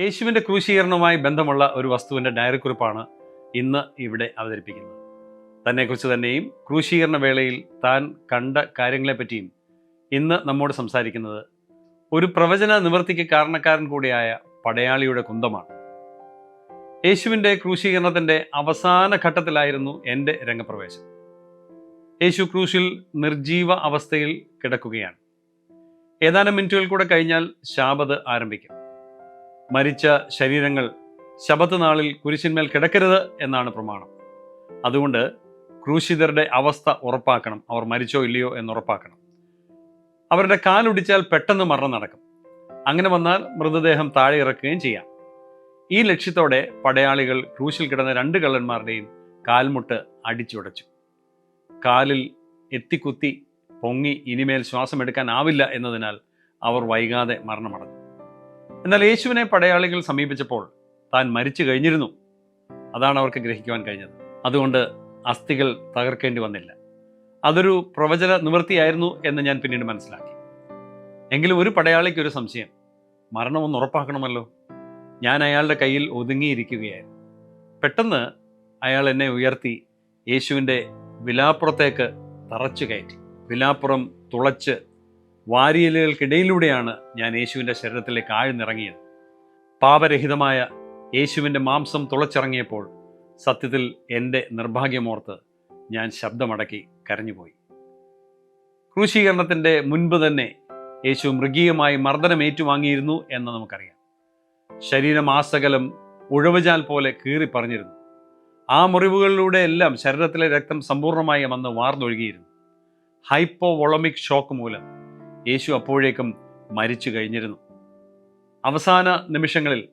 യേശുവിന്റെ ക്രൂശീകരണവുമായി ബന്ധമുള്ള ഒരു വസ്തുവിന്റെ ഡയറിക്കുറിപ്പാണ് ഇന്ന് ഇവിടെ അവതരിപ്പിക്കുന്നത്. തന്നെക്കുറിച്ച് തന്നെയും ക്രൂശീകരണ വേളയിൽ താൻ കണ്ട കാര്യങ്ങളെപ്പറ്റിയും ഇന്ന് നമ്മോട് സംസാരിക്കുന്നത് ഒരു പ്രവചന നിവൃത്തിക്ക് കാരണക്കാരൻ കൂടിയായ പടയാളിയുടെ കുന്തമാണ്. യേശുവിന്റെ ക്രൂശീകരണത്തിന്റെ അവസാന ഘട്ടത്തിലായിരുന്നു എന്റെ രംഗപ്രവേശം. യേശു ക്രൂശിൽ നിർജീവ അവസ്ഥയിൽ കിടക്കുകയാണ്. ഏതാനും മിനിറ്റുകൾ കൂടെ കഴിഞ്ഞാൽ ശാപത് ആരംഭിക്കും. മരിച്ച ശരീരങ്ങൾ ശബത്ത് നാളിൽ കുരിശിന്മേൽ കിടക്കരുത് എന്നാണ് പ്രമാണം. അതുകൊണ്ട് ക്രൂശിതരുടെ അവസ്ഥ ഉറപ്പാക്കണം. അവർ മരിച്ചോ ഇല്ലയോ എന്ന് ഉറപ്പാക്കണം. അവരുടെ കാലൊടിച്ചാൽ പെട്ടെന്ന് മരണം നടക്കും. അങ്ങനെ വന്നാൽ മൃതദേഹം താഴെ ഇറക്കുകയും ചെയ്യാം. ഈ ലക്ഷ്യത്തോടെ പടയാളികൾ ക്രൂശിൽ കിടന്ന രണ്ട് കള്ളന്മാരുടെയും കാൽമുട്ട് അടിച്ചുടച്ചു. കാലിൽ എത്തിക്കുത്തി പൊങ്ങി ഇനിമേൽ ശ്വാസമെടുക്കാനാവില്ല എന്നതിനാൽ അവർ വൈകാതെ മരണമടഞ്ഞു. എന്നാൽ യേശുവിനെ പടയാളികൾ സമീപിച്ചപ്പോൾ താൻ മരിച്ചു കഴിഞ്ഞിരുന്നു. അതാണ് അവർക്ക് ഗ്രഹിക്കുവാൻ കഴിഞ്ഞത്. അതുകൊണ്ട് അസ്ഥികൾ തകർക്കേണ്ടി വന്നില്ല. അതൊരു പ്രവചന നിവൃത്തിയായിരുന്നു എന്ന് ഞാൻ പിന്നീട് മനസ്സിലാക്കി. എങ്കിലും ഒരു പടയാളിക്ക് ഒരു സംശയം. മരണമൊന്ന് ഉറപ്പാക്കണമല്ലോ? ഞാൻ അയാളുടെ കയ്യിൽ ഒതുങ്ങിയിരിക്കുകയായിരുന്നു. പെട്ടെന്ന് അയാൾ എന്നെ ഉയർത്തി യേശുവിന്റെ വിലാപ്പുറത്തേക്ക് തറച്ചു കയറ്റി. വിലാപ്പുറം തുളച്ച് വാരിയലുകൾക്കിടയിലൂടെയാണ് ഞാൻ യേശുവിന്റെ ശരീരത്തിലേക്ക് ആഴ്ന്നിറങ്ങിയത്. പാപരഹിതമായ യേശുവിന്റെ മാംസം തുളച്ചിറങ്ങിയപ്പോൾ സത്യത്തിൽ എന്റെ നിർഭാഗ്യമോർത്ത് ഞാൻ ശബ്ദമടക്കി കരഞ്ഞുപോയി. ക്രൂശീകരണത്തിന്റെ മുൻപ് തന്നെ യേശു മൃഗീയമായി മർദ്ദനം ഏറ്റുവാങ്ങിയിരുന്നു എന്ന് നമുക്കറിയാം. ശരീരം ആസകലം ഉഴവുചാൽ പോലെ കീറി പറഞ്ഞിരുന്നു. ആ മുറിവുകളിലൂടെ എല്ലാം ശരീരത്തിലെ രക്തം സമ്പൂർണമായി വന്ന് വാർന്നൊഴുകിയിരുന്നു. ഹൈപ്പോ വൊളമിക് ഷോക്ക് മൂലം യേശു അപ്പോഴേക്കും മരിച്ചു കഴിഞ്ഞിരുന്നു. അവസാന നിമിഷങ്ങളിൽ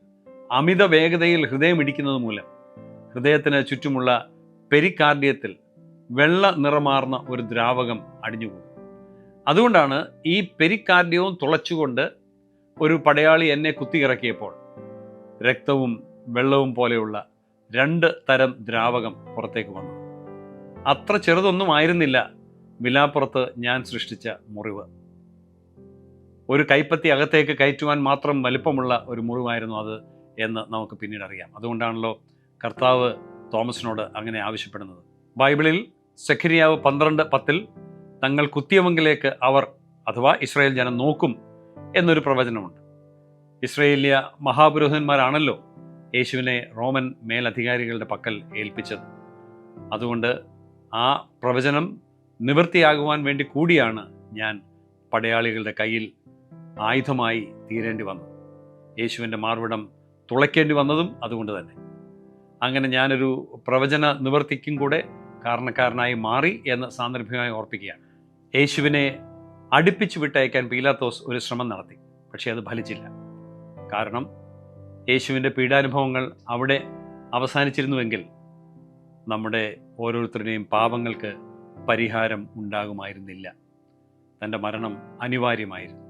അമിത വേഗതയിൽ ഹൃദയമിടിക്കുന്നത് മൂലം ഹൃദയത്തിന് ചുറ്റുമുള്ള പെരിക്കാർഡിയത്തിൽ വെള്ള നിറമാർന്ന ഒരു ദ്രാവകം അടിഞ്ഞുകൂടും. അതുകൊണ്ടാണ് ഈ പെരിക്കാർഡിയവും തുളച്ചുകൊണ്ട് ഒരു പടയാളി എന്നെ കുത്തിയിറക്കിയപ്പോൾ രക്തവും വെള്ളവും പോലെയുള്ള രണ്ട് തരം ദ്രാവകം പുറത്തേക്ക് വന്നു. അത്ര ചെറുതൊന്നും ആയിരുന്നില്ല വിലാപ്പുറത്ത് ഞാൻ സൃഷ്ടിച്ച മുറിവ്. ഒരു കൈപ്പത്തി അകത്തേക്ക് കയറ്റുവാൻ മാത്രം വലിപ്പമുള്ള ഒരു മുറിവായിരുന്നു അത് എന്ന് നമുക്ക് പിന്നീട് അറിയാം. അതുകൊണ്ടാണല്ലോ കർത്താവ് തോമസിനോട് അങ്ങനെ ആവശ്യപ്പെടുന്നത്. ബൈബിളിൽ സെഖരിയാവ് പന്ത്രണ്ട് പത്തിൽ തങ്ങൾ കുത്തിയമെങ്കിലേക്ക് അവർ അഥവാ ഇസ്രായേൽ ജനം നോക്കും എന്നൊരു പ്രവചനമുണ്ട്. ഇസ്രയേലിയ മഹാപുരോഹിതന്മാരാണല്ലോ യേശുവിനെ റോമൻ മേലധികാരികളുടെ പക്കൽ ഏൽപ്പിച്ചത്. അതുകൊണ്ട് ആ പ്രവചനം നിവൃത്തിയാകുവാൻ വേണ്ടി കൂടിയാണ് ഞാൻ പടയാളികളുടെ കയ്യിൽ ആയുധമായി തീരേണ്ടി വന്നു. യേശുവിന്റെ മാർവിടം തുളയ്ക്കേണ്ടി വന്നതും അതുകൊണ്ട് തന്നെ. അങ്ങനെ ഞാനൊരു പ്രവചന നിവർത്തിക്കും കൂടെ കാരണക്കാരനായി മാറി എന്ന് സാന്ദർഭികമായി ഓർപ്പിക്കുകയാണ്. യേശുവിനെ അടുപ്പിച്ചു വിട്ടയക്കാൻ പീലാത്തോസ് ഒരു ശ്രമം നടത്തി പക്ഷേ അത് ഫലിച്ചില്ല. കാരണം യേശുവിന്റെ പീഡാനുഭവങ്ങൾ അവിടെ അവസാനിച്ചിരുന്നുവെങ്കിൽ നമ്മുടെ ഓരോരുത്തരുടെയും പാപങ്ങൾക്ക് പരിഹാരം ഉണ്ടാകുമായിരുന്നില്ല. തന്റെ മരണം അനിവാര്യമായിരുന്നു.